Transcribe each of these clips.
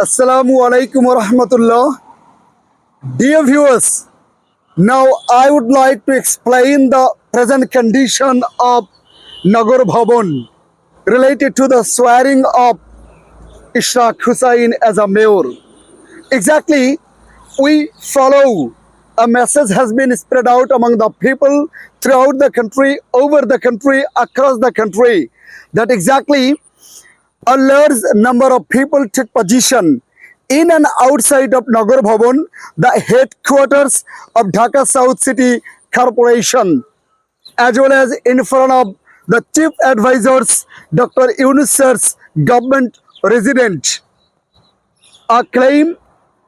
Assalamu alaikum wa rahmatullah. Dear viewers, now I would like to explain the present condition of Nagar Bhavan related to the swearing of Ishraq Hussain as a mayor. Exactly, we follow a message has been spread out among the people throughout the country, over the country, across the country, that exactly a large number of people took position in and outside of Nagar Bhavan, the headquarters of Dhaka South City Corporation, as well as in front of the chief advisors, Dr. Yunus government resident. A claim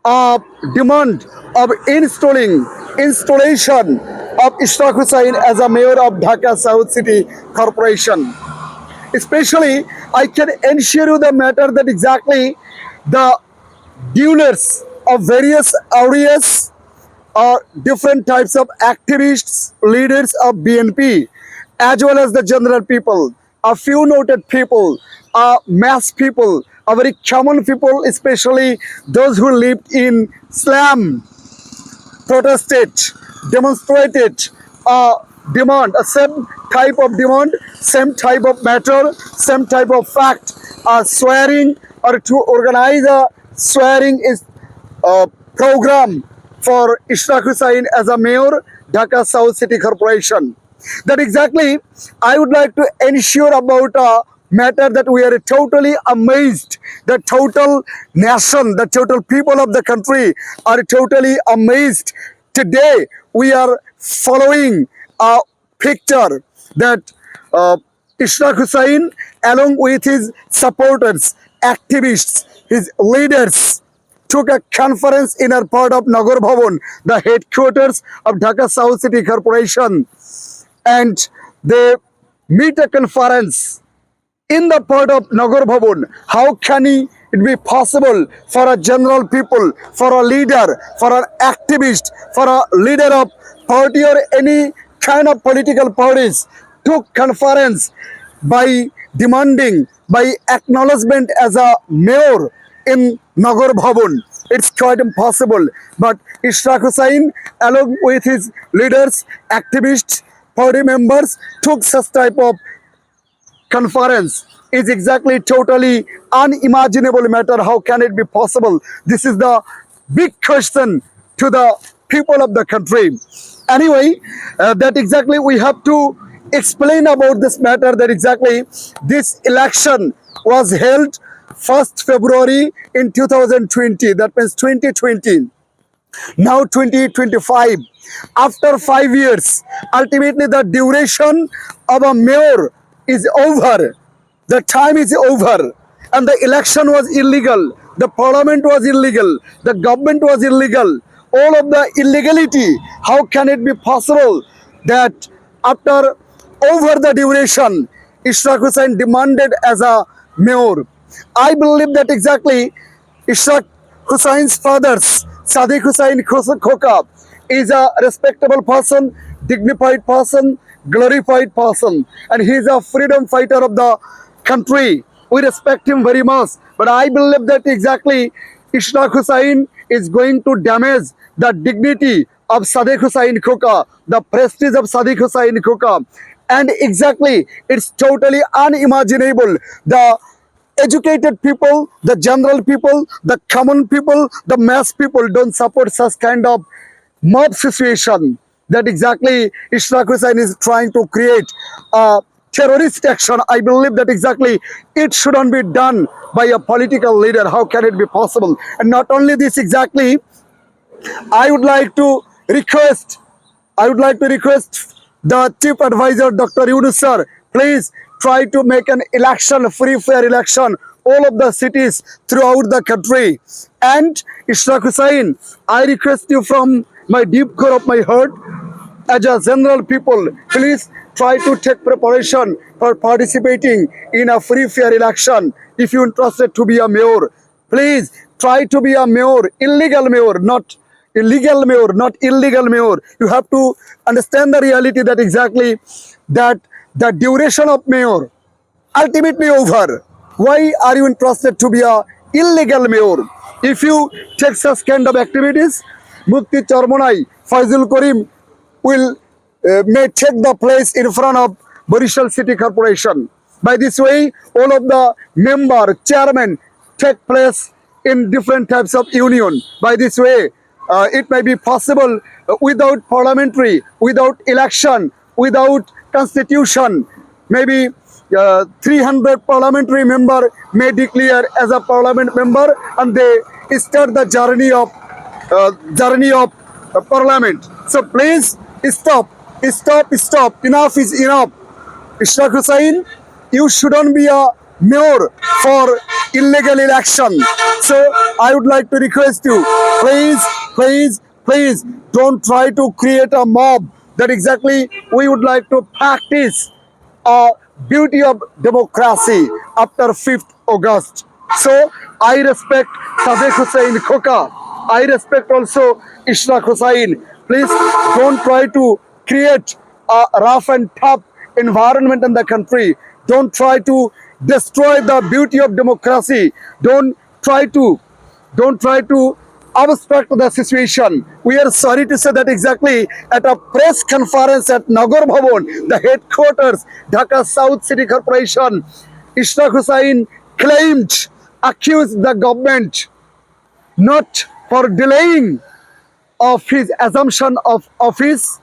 of demand of installing installation of Ishraq Hussain as a mayor of Dhaka South City Corporation especially i can ensure you the matter that exactly the dealers of various areas or different types of activists leaders of bnp as well as the general people. A few noted people a mass people a very common people especially those who lived in slum protested, demonstrated a demand, a same type of demand, same type of matter, same type of fact, a swearing or to organize a swearing is a program for Ishraq Hussain as a mayor, Dhaka South City Corporation. That exactly I would like to ensure about a matter that we are totally amazed. The total nation, the total people of the country are totally amazed. Today we are following a picture that uh, Ishraq Hussain along with his supporters, activists, his leaders took a conference in a part of Nagar Bhavan, the headquarters of Dhaka South City Corporation, and they meet a conference in the part of Nagar Bhavan. How can he- it be possible for a general people, for a leader, for an activist, for a leader of party or any of political parties took conference by demanding, by acknowledgement as a mayor in Nagar Bhavan. It's quite impossible. But Ishraq Hussain, along with his leaders, activists, party members, took such type of conference is exactly totally unimaginable matter. How can it be possible? This is the big question to the people of the country. Anyway, uh, that exactly we have to explain about this matter that exactly this election was held 1st February in 2020. That means 2020 now 2025 after five years ultimately the duration of a mayor is over. The time is over. And the election was illegal. The parliament was illegal. The government was illegal all of the illegality how can it be possible that after over the duration Ishraq Hussain demanded as a mayor i believe that exactly Ishraq Hussein's fathers, Sadiq Hussain Khoka, is a respectable person, dignified person, glorified person, and he is a freedom fighter of the country. We respect him very much, but I believe that exactly Ishraq Hussain is going to damage the dignity of Sadiq Hussain Khoka, the prestige of Sadiq Hussain Khoka, and exactly it's totally unimaginable. The educated people, the general people, the common people, the mass people don't support such kind of mob situation that exactly Ishraq Hussain is trying to create a terrorist action. I believe that exactly it shouldn't be done by a political leader. How can it be possible? And not only this exactly, I would like to request, I would like to request the chief advisor, Dr. Yunus sir, please try to make an election, free fair election, all of the cities throughout the country. And Ishraq Hussain, I request you from my deep core of my heart, as a general people, please try to take preparation for participating in a free fair election. If you're interested to be a mayor, please try to be a mayor, illegal mayor, not illegal mayor, not illegal mayor. You have to understand the reality that exactly that the duration of mayor ultimately over. Why are you interested to be a illegal mayor? If you take such kind of activities, Mukti Charmonai, Faizul Karim will uh, may take the place in front of Barishal City Corporation. By this way, all of the member, chairman take place in different types of union. By this way, uh, it may be possible without parliamentary, without election, without constitution, maybe uh, 300 parliamentary member may declare as a parliament member and they start the journey of uh, journey of uh, parliament. So please stop, stop, stop. Enough is enough. Ishraq Hussain, you shouldn't be a mayor for illegal election. So I would like to request you, please, please, please don't try to create a mob. That exactly we would like to practice a beauty of democracy after 5th August. So I respect Sadiq Hussain Khoka. I respect also Ishraq Hussain. Please don't try to create a rough and tough environment in the country. Don't try to destroy the beauty of democracy. Don't try to don't try to obstruct the situation. We are sorry to say that exactly at a press conference at Nagor Bhavan, the headquarters, Dhaka South City Corporation, Ishraq Hussain claimed, accused the government not for delaying of his assumption of office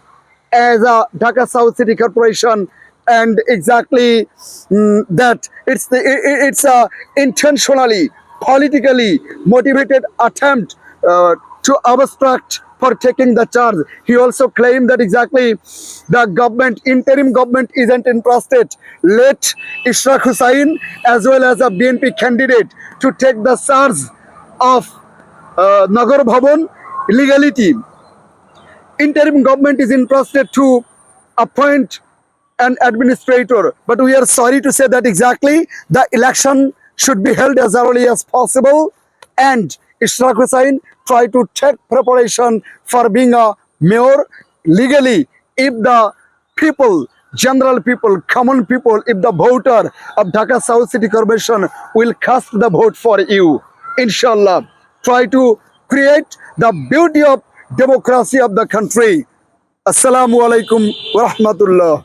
as a Dhaka South City Corporation and exactly mm, that it's the i- i- it's a intentionally politically motivated attempt uh, to obstruct for taking the charge. He also claimed that exactly the government interim government isn't interested let Ishraq Hussain as well as a BNP candidate to take the charge of uh, Nagar Bhavan legality. Interim government is interested to appoint an administrator. But we are sorry to say that exactly the election should be held as early as possible. And Ishraq Hussain try to take preparation for being a mayor legally if the people general people common people if the voter of Dhaka South City Corporation will cast the vote for you inshallah try to create the beauty of democracy of the country assalamu alaikum wa rahmatullah